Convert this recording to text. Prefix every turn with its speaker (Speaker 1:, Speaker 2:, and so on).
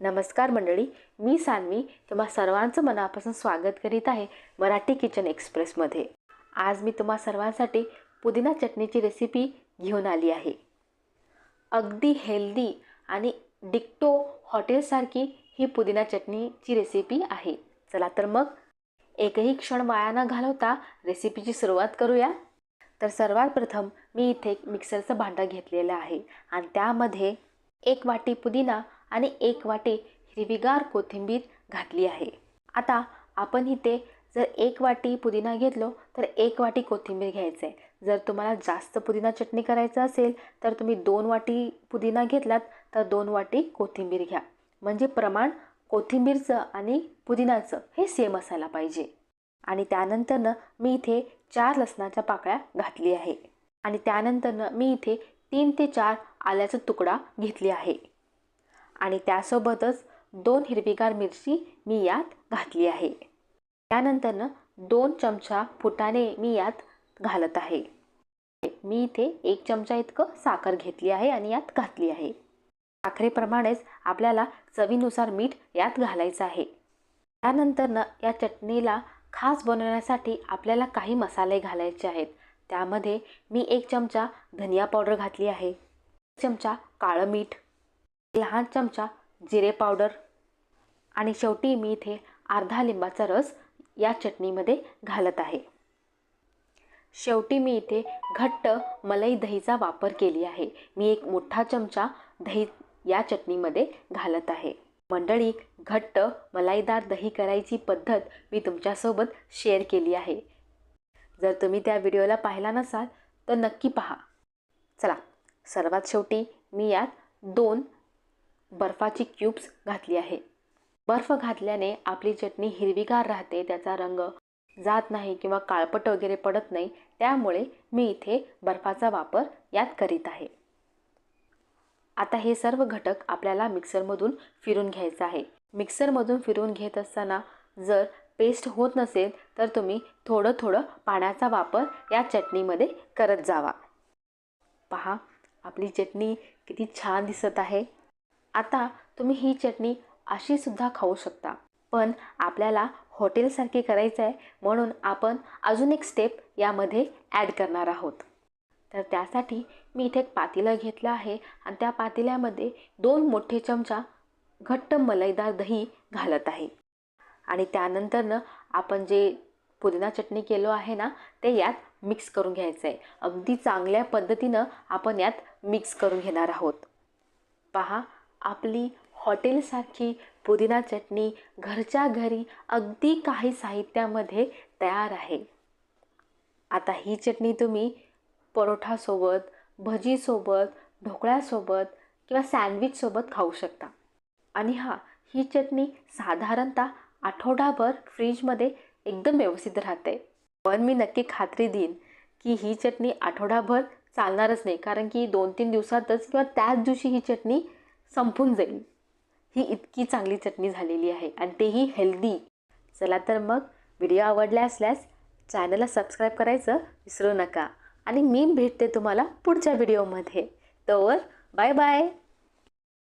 Speaker 1: नमस्कार मंडळी मी सान्वी तुम्हा सर्वांचं मनापासून स्वागत करीत आहे मराठी किचन एक्सप्रेसमध्ये. आज मी तुम्हा सर्वांसाठी पुदिना चटणीची रेसिपी घेऊन आली आहे. अगदी हेल्दी आणि डिक्टो हॉटेलसारखी ही पुदिना चटणीची रेसिपी आहे. चला तर मग एकही क्षण वाया न घालवता रेसिपीची सुरुवात करूया. तर सर्वात प्रथम मी इथे एक मिक्सरचं भांडं घेतलेलं आहे आणि त्यामध्ये एक वाटी पुदिना आणि एक वाटी हिरवीगार कोथिंबीर घातली आहे. आता आपण इथे जर एक वाटी पुदिना घेतलो तर एक वाटी कोथिंबीर घ्यायचं आहे जर तुम्हाला जास्त पुदिना चटणी करायचं असेल तर तुम्ही दोन वाटी पुदिना घेतलात तर दोन वाटी कोथिंबीर घ्या. म्हणजे प्रमाण कोथिंबीरचं आणि पुदिनाचं हे सेम असायला पाहिजे. आणि त्यानंतरनं मी इथे चार लसणाच्या पाकळ्या घातली आहे. आणि त्यानंतरनं मी इथे तीन ते चार आल्याचा तुकडा घेतली आहे. आणि त्यासोबतच दोन हिरवीगार मिरची मी यात घातली आहे. त्यानंतरनं दोन चमचा फुटाणे मी यात घालत आहे. मी इथे एक चमचा इतकं साखर घेतली आहे आणि यात घातली आहे. साखरेप्रमाणेच आपल्याला चवीनुसार मीठ यात घालायचं आहे. त्यानंतरनं या चटणीला खास बनवण्यासाठी आपल्याला काही मसाले घालायचे आहेत. त्यामध्ये मी एक चमचा धनिया पावडर घातली आहे. एक चमचा काळं मीठ लहान चमचा जिरे पावडर. आणि शेवटी मी इथे अर्धा लिंबाचा रस या चटणीमध्ये घालत आहे. शेवटी मी इथे घट्ट मलाई दहीचा वापर केली आहे. मी एक मोठा चमचा दही या चटणीमध्ये घालत आहे. मंडळी घट्ट मलाईदार दही करायची पद्धत मी तुमच्यासोबत शेअर केली आहे. जर तुम्ही त्या व्हिडिओला पाहिला नसाल तर नक्की पहा. चला सर्वात शेवटी मी यात दोन बर्फाची क्यूब्स घातली आहे. बर्फ घातल्याने आपली चटणी हिरवीगार राहते त्याचा रंग जात नाही किंवा काळपट वगैरे पडत नाही त्यामुळे मी इथे बर्फाचा वापर यात करीत आहे. आता हे सर्व घटक आपल्याला मिक्सरमधून फिरून घ्यायचं आहे. मिक्सरमधून फिरून घेत असताना जर पेस्ट होत नसेल तर तुम्ही थोडं थोडं पाण्याचा वापर या चटणीमध्ये करत जावा. पहा आपली चटणी किती छान दिसत आहे. आता तुम्ही ही चटणी अशीसुद्धा खाऊ शकता. पण आपल्याला हॉटेलसारखी करायचं आहे म्हणून आपण अजून एक स्टेप यामध्ये ॲड करणार आहोत. तर त्यासाठी मी इथे एक पातेलं घेतलं आहे आणि त्या पातेल्यामध्ये दोन मोठे चमचा घट्ट मलईदार दही घालत आहे. आणि त्यानंतरनं आपण जे पुदिना चटणी केलो आहे ना ते यात मिक्स करून घ्यायचं आहे अगदी चांगल्या पद्धतीनं आपण यात मिक्स करून घेणार आहोत. पहा आपली हॉटेलसारखी पुदिना चटणी घरच्या घरी अगदी काही साहित्यामध्ये तयार आहे. आता ही चटणी तुम्ही परोठासोबत भजीसोबत ढोकळ्यासोबत किंवा सँडविचसोबत खाऊ शकता. आणि हां ही चटणी साधारणतः आठवडाभर फ्रीजमध्ये एकदम व्यवस्थित राहते. पण मी नक्की खात्री देईन की ही चटणी आठवडाभर चालणारच नाही. कारण की दोन तीन दिवसातच किंवा त्याच दिवशी ही चटणी संपून जाईल. ही इतकी चांगली चटणी झालेली आहे आणि तेही हेल्दी चला तर मग व्हिडिओ आवडला असल्यास चॅनलला सबस्क्राईब करायचं विसरू नका. आणि मी भेटते तुम्हाला पुढच्या व्हिडिओमध्ये तोवर बाय बाय